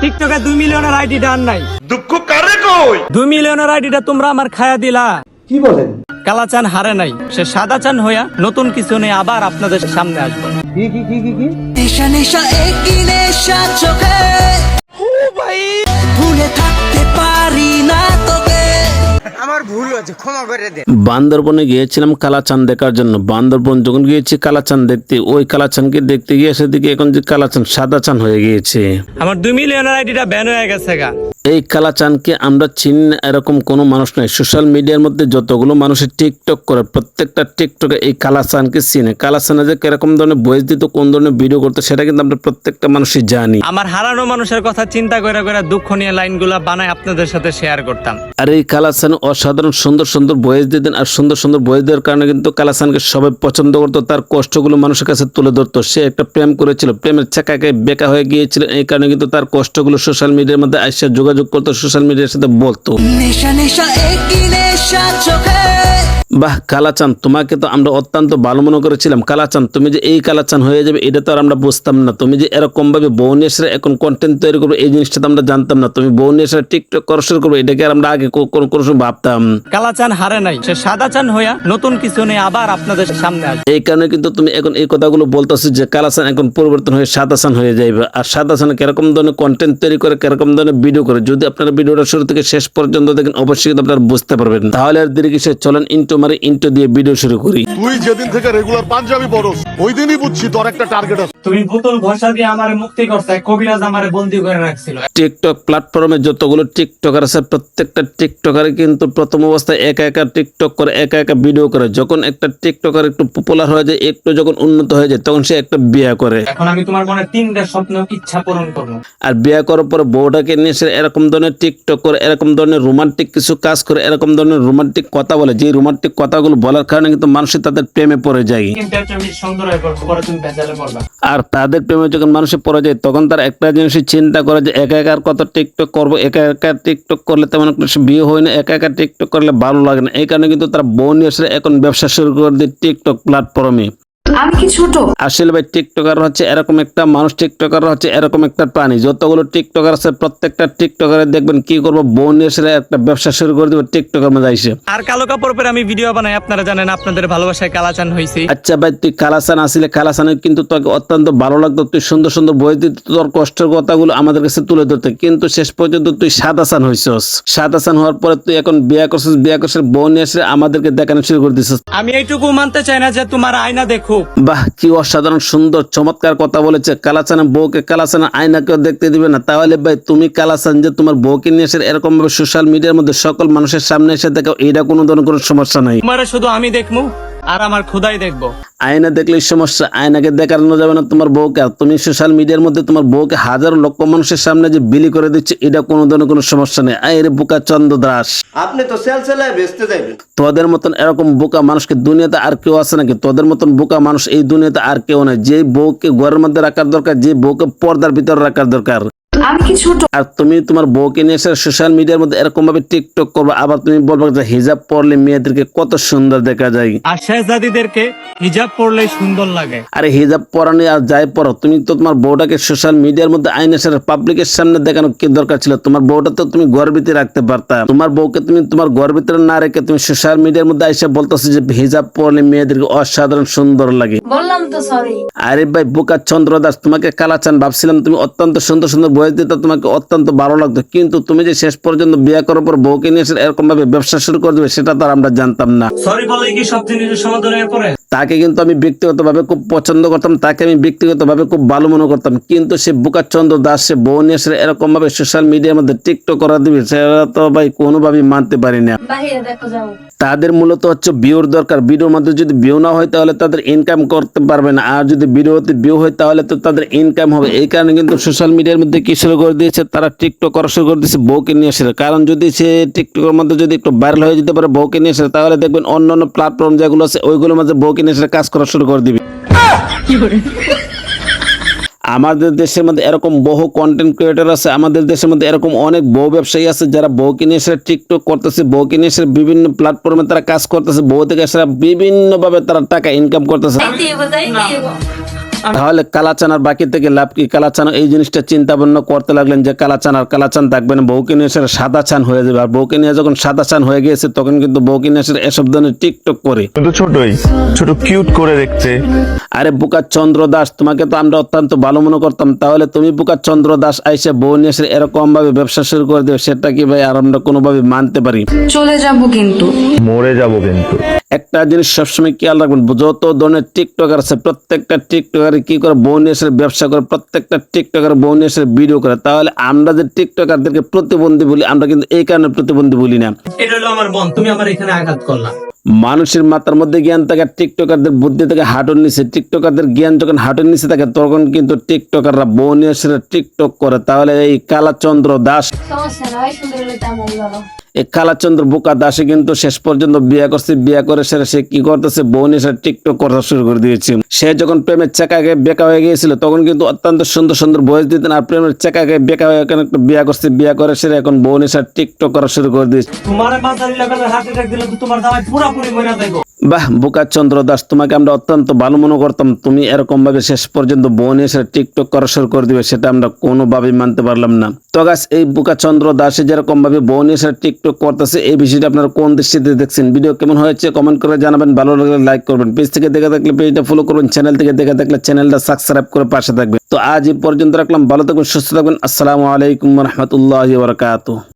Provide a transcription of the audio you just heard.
টিকটকে দুই মিলিয়নের আইডি ডান নাই। দুঃখ কারে কই? দুই মিলিয়নের আইডিটা তোমরা আমার খায়া দিলা। কি বলেন? কালাচান হারে নাই সে সাদা চান হইয়া নতুন কিছু নিয়ে আবার আপনাদের সামনে আসব। কি কি কি কি কি? নেশা নেশা একই নেশা চোখে। ও ভাই! ভুলে তোকে বান্দরবনে গিয়েছিলাম কালাচাঁদ দেখার জন্য। বান্দরবন যখন গিয়েছি কালাচাঁদ দেখতে ওই কালাচাঁদকে দেখতে গিয়ে সেদিকে এখন যে কালাচাঁদ সাদা চান হয়ে গিয়েছে। আমার দুই মিলিয়নের আইডিটা ব্যান হয়ে গেছে গা। এই কালাচানকে আমরা চিনি না এরকম কোনো মানুষ নাই। সোশ্যাল মিডিয়ার মধ্যে যতগুলো মানুষের টিকটক করে প্রত্যেকটা টিকটকে এই কালাচানকে চিনে। কালাচানে যে কীরকম ধরনের বয়স দিত কোন ধরনের ভিডিও করতো সেটা কিন্তু আমরা প্রত্যেকটা মানুষই জানি। আমার হারানো মানুষের কথা চিন্তা করে করে দুঃখ নিয়ে লাইনগুলা বানায় আপনাদের সাথে শেয়ার করতাম। আর এই কালাচান অসাধারণ সুন্দর সুন্দর বয়স দিতেন আর সুন্দর সুন্দর বয়েস দেওয়ার কারণে কিন্তু কালাসানকে সবাই পছন্দ করতো, তার কষ্টগুলো মানুষের কাছে তুলে ধরতো। সে একটা প্রেম করেছিল, প্রেমের চাকাকে বেকা হয়ে গিয়েছিল, এই কারণে কিন্তু তার কষ্টগুলো সোশ্যাল মিডিয়ার মধ্যে আসে যোগাযোগ করতো সোশ্যাল মিডিয়ার সাথে বলতো। নেশা নেশা নেশা চোখে বাহ কালাচান তোমাকে তো আমরা অত্যন্ত ভালো মনে করেছিলাম। কালাচান তুমি যে এই কালাচান হয়ে যাবে এটা তো আর আমরা বুঝতাম না। তুমি যে এরকম ভাবে বৌনেশ্বরে এখন কন্টেন্ট তৈরি করবে এই জিনিসটা তো আমরা জানতাম না। তুমি বৌনেশ্বরে টিকটক করা শুরু করবে এটাকে আর আমরা আগে কোনো কোনো সময় ভাবতাম। কালাচান হারে নাই সে সাদা চান হইয়া নতুন কিছু নিয়ে আবার আপনাদের সামনে আসবে। এই কারণে কিন্তু তুমি এখন এই কথাগুলো বলতেছো যে কালাচান এখন পরিবর্তন হয়ে সাদাসান হয়ে যাবে আর সাদাসান কীরকম ধরনের কন্টেন্ট তৈরি করে কীরকম ধরনের ভিডিও করে যদি আপনারা ভিডিওটা শুরু থেকে শেষ পর্যন্ত দেখেন অবশ্যই কিন্তু আপনারা বুঝতে পারবেন। তাহলে আর দেরি কিসে চলেন ইন্টো মারে ইন্টো দিয়ে ভিডিও শুরু করি। তুই যেদিন থেকে রেগুলার পাঞ্জাবি পরস ওই দিনই বুঝছি তোর একটা টার্গেট আছে। তুমি বোতল ঘষা দিয়ে আমারে মুক্তি করছে কবিরাজ আমারে বন্দি করে রাখছিল। টিকটক প্ল্যাটফর্মে যতগুলো টিকটকার আছে প্রত্যেকটা টিকটকার কিন্তু প্রথম অবস্থায় একা একা টিকটক করে একা একা ভিডিও করে। যখন একটা টিকটকার একটু পপুলার হয়ে যায় একটু যখন উন্নত হয়ে যায় তখন সে একটা বিয়ে করে। এখন আমি তোমার মনে তিনটা স্বপ্ন ইচ্ছা পূরণ করব। আর বিয়ে করার পর বউটাকে নিয়ে সে এরকম ধরনের টিকটক করে এরকম ধরনের রোমান্টিক কিছু কাজ করে এরকম ধরনের রোমান্টিক কথা বলে। যে রোমান্টিক কথাগুলো বলার কারণে কিন্তু মানুষ তাদের প্রেমে পড়ে যায়। সুন্দর আর তাদের প্রেমে যখন মানুষে পড়ে যায়, তখন তার একটা জিনিসই চিন্তা করে যে একা একার কত টিকটক করব, একা একা টিকটক করলে তেমন বিয়ে হয় না, একা একা টিকটক করলে ভালো লাগে না। এই কারণে কিন্তু তারা বোন এসে এখন ব্যবসা শুরু করে দিয়ে টিকটক প্ল্যাটফর্মে আমি কি ছোট? আসলে ভাই টিকটকার হচ্ছে এরকম একটা মানুষ টিকটকার হচ্ছে এরকম একটা প্রাণী। যতগুলো টিকটকার আছে প্রত্যেকটা টিকটকারে দেখবেন কি করব নিয়ে এসে একটা ব্যবসা শুরু করে দেবে টিকটকের মধ্যে আইসে। আর কালো কাপড় পরে আমি ভিডিও বানাই আপনারা জানেন আপনাদের ভালোবাসায় কালাচান হয়েছি আচ্ছা ভাই তুই কালাসান আসলে কিন্তু তোকে অত্যন্ত ভালো লাগতো তুই সুন্দর সুন্দর বই দিত তোর কষ্টের কথাগুলো আমাদের কাছে তুলে ধরতে। কিন্তু শেষ পর্যন্ত তুই সাদাসান হইছস। সাদাসান হওয়ার পরে তুই এখন বিয়া করছিস বিয়া করছিস বউ নিয়ে এসে আমাদেরকে দেখানো শুরু করে দিছিস। আমি এইটুকু মানতে চাই না যে তোমার আয়না দেখুক বাহ, কি অসাধারণ, সুন্দর, চমৎকার কথা বলেছে। কালাসানের বউকে, কালাচান আয়না কেউ দেখতে দিবে না। তাহলে ভাই, তুমি কালাচান যে তোমার বউকে নিয়ে এসে এরকম ভাবে সোশ্যাল মিডিয়ার মধ্যে সকল মানুষের সামনে এসে দেখো এটা কোনো ধরনের কোনো সমস্যা নাই। শুধু আমি দেখব আর আমার খুদাই দেখব। আয়না দেখলে সমস্যা আয়নাকে দেখানো যাবে না তোমার বউকে। আর তুমি সোশ্যাল মিডিয়ার মধ্যে তোমার বউকে হাজার লক্ষ মানুষের সামনে যে বিলি করে দিচ্ছে এটা কোনো ধরনের কোনো সমস্যা নেই। আরে বোকা চন্দ্র দাস। আপনি তো সেল সেলায় বেচতে যাবেন তোদের মতন এরকম বোকা মানুষকে দুনিয়াতে আর কেউ আছে নাকি? তোদের মতন বোকা মানুষ এই দুনিয়াতে আর কেউ নাই। যে বউকে ঘরের মধ্যে রাখার দরকার যে বউকে পর্দার ভিতরে রাখার দরকার। আমি কি ছোট? আর তুমি তোমার বউকে নিয়ে এসে সোশ্যাল মিডিয়ার মধ্যে এরকম ভাবে টিকটক করবে আবার তুমি বলবে যে হিজাব পরলে মেয়েদেরকে কত সুন্দর দেখা যায়। আর শেহজাদিদেরকে হিজাব পরলে সুন্দর লাগে। আরে হিজাব পরানি আর যাই পরো তুমি তো তোমার বউটাকে সোশ্যাল মিডিয়ার মধ্যে আইন এসে পাবলিকের সামনে দেখানো কি দরকার ছিল? তোমার বউটা তো তুমি ঘর ভিতরে রাখতে পারতা। তোমার বউকে তুমি তোমার ঘর ভিতরে না রেখে তুমি সোশ্যাল মিডিয়ার মধ্যে এসে বলতেছো যে হিজাব পরলে মেয়েদেরকে অসাধারণ সুন্দর লাগে। বললাম তো সরি আরে ভাই বোকা চন্দ্র দাস তোমাকে কালাচান ভাবছিলাম তুমি অত্যন্ত সুন্দর সুন্দর বয়স দিতে তোমাকে অত্যন্ত ভালো লাগতো। কিন্তু তুমি যে শেষ পর্যন্ত বিয়ে করার পর বউকে নিয়ে এসে এরকম ভাবে ব্যবসা শুরু করে দেবে সেটা তো আর আমরা জানতাম না। সরি বলে কি সব জিনিসের সমাধান হয়ে পড়ে? তাকে কিন্তু আমি ব্যক্তিগতভাবে খুব পছন্দ করতাম তাকে আমি ব্যক্তিগতভাবে খুব ভালো মনে করতাম। কিন্তু সে বুকাচন্দ্র দাস সে বউ নিয়ে এসে এরকম ভাবে সোশ্যাল মিডিয়ার মধ্যে টিকটক করা দিবে সেটা তো ভাই কোনোভাবেই মানতে পারি না। বাহিরে দেখো যাও। তাদের মূলত হচ্ছে বিউর দরকার। ভিডিওর মধ্যে যদি ভিউ না হয় তাহলে তাদের ইনকাম করতে পারবে না। আর যদি ভিডিওতে ভিউ হয় তাহলে তো তাদের ইনকাম হবে। এই কারণে কিন্তু সোশ্যাল মিডিয়ার মধ্যে কি শুরু করে দিয়েছে, তারা টিকটক করা শুরু করে দিয়েছে, বউকে নিয়ে এসে কারণ যদি সে টিকটকের মধ্যে যদি একটু ভাইরাল হয়ে যেতে পারে, বউকে নিয়ে এসে তাহলে দেখবেন অন্য অন্য প্ল্যাটফর্ম যেগুলো আছে, ওইগুলোর মধ্যে বউকে নিয়ে কাজ করা শুরু করে দিবে। আমাদের দেশের মধ্যে এরকম বহু কন্টেন্ট ক্রিয়েটর আছে, আমাদের দেশের মধ্যে এরকম অনেক বউ ব্যবসায়ী আছে, যারা বউ কিনে এসে টিকটক করতেছে বউ কিনে এসে বিভিন্ন প্ল্যাটফর্মে তারা কাজ করতেছে, বউ থেকে এসে বিভিন্নভাবে তারা টাকা ইনকাম করতেছে। তাহলে কালাচানার বাকি থেকে লাভ কি? কালাচানা এই জিনিসটা চিন্তা ভাবনা করতে লাগলেন যে কালাচান আর কালাচান থাকবে না বউকে নিয়ে এসে সাদা চান হয়ে যাবে। আর বউকে নিয়ে যখন সাদা চান হয়ে গিয়েছে তখন কিন্তু বউকে নিয়ে এসে এসব ধরনের টিকটক করে। কিন্তু ছোটই ছোট কিউট করে দেখতে। আরে বুকা চন্দ্র দাস তোমাকে তো আমরা অত্যন্ত ভালো মনে করতাম। তাহলে তুমি বুকা চন্দ্র দাস আইসে বউ নিয়ে এসে এরকম ভাবে ব্যবসা শুরু করে দেবে সেটা কি ভাই আর আমরা কোনোভাবে মানতে পারি? চলে যাব কিন্তু। মরে যাব কিন্তু। একটা জিনিস সবসময় খেয়াল রাখবেন যত ধরনের টিকটকার আছে প্রত্যেকটা টিকটকার কি করে বউ নিয়ে এসে ব্যবসা করে প্রত্যেকটা টিকটকার বউ নিয়ে এসে ভিডিও করে। তাহলে আমরা যে টিকটকারদেরকে প্রতিবন্ধী বলি আমরা কিন্তু এই কারণে প্রতিবন্ধী বলি না। এটা হলো আমার বোন তুমি আমার এখানে আঘাত করলা। মানুষের মাথার মধ্যে জ্ঞান থাকে টিকটকারদের বুদ্ধি থেকে হাঁটুর নিচে। টিকটকারদের জ্ঞান যখন হাঁটুর নিচে থাকে তখন কিন্তু টিকটকাররা বউ টিকটক করে। তাহলে এই কালাচন্দ্র দাস এই কালাচন্দ্র বোকা দাসে কিন্তু শেষ পর্যন্ত বিয়ে করছে বিয়ে করে সেরে সে কি করতেছে? বউ নিয়ে টিকটক করা শুরু করে দিয়েছে। সে যখন প্রেমের চাকাকে বেকা হয়ে গিয়েছিল তখন কিন্তু অত্যন্ত সুন্দর সুন্দর বয়স দিতেন আর প্রেমের চাকাকে বেকা হয়ে এখন একটা বিয়ে করছে বিয়ে করে সেরে এখন বউ নিয়ে টিকটক করা শুরু করে দিয়েছে। তোমার মাথার এলাকাতে হার্ট অ্যাটাক দিলে তো তোমার দামাই পুরোপুরি মরে যাইবো। বাহ বোকা চন্দ্র দাস তোমাকে আমরা অত্যন্ত ভালো মনে করতাম। তুমি এরকম ভাবে শেষ পর্যন্ত বোন এসে টিকটক করা শুরু করে দিবে সেটা আমরা কোনোভাবেই মানতে পারলাম না। তো গাছ এই বোকা চন্দ্র দাসে যেরকম ভাবে বোন এসে টিকটক করতেছে এই বিষয়টা আপনারা কোন দৃষ্টিতে দেখছেন? ভিডিও কেমন হয়েছে? কমেন্ট করে জানাবেন। ভালো লাগলে লাইক করবেন। পেজ থেকে দেখে থাকলে পেজটা ফলো করবেন। চ্যানেল থেকে দেখে থাকলে চ্যানেলটা সাবস্ক্রাইব করে পাশে থাকবেন। তো আজ এই পর্যন্ত রাখলাম। ভালো থাকবেন, সুস্থ থাকবেন। আসসালামু আলাইকুম রহমতুল্লাহ বারকাত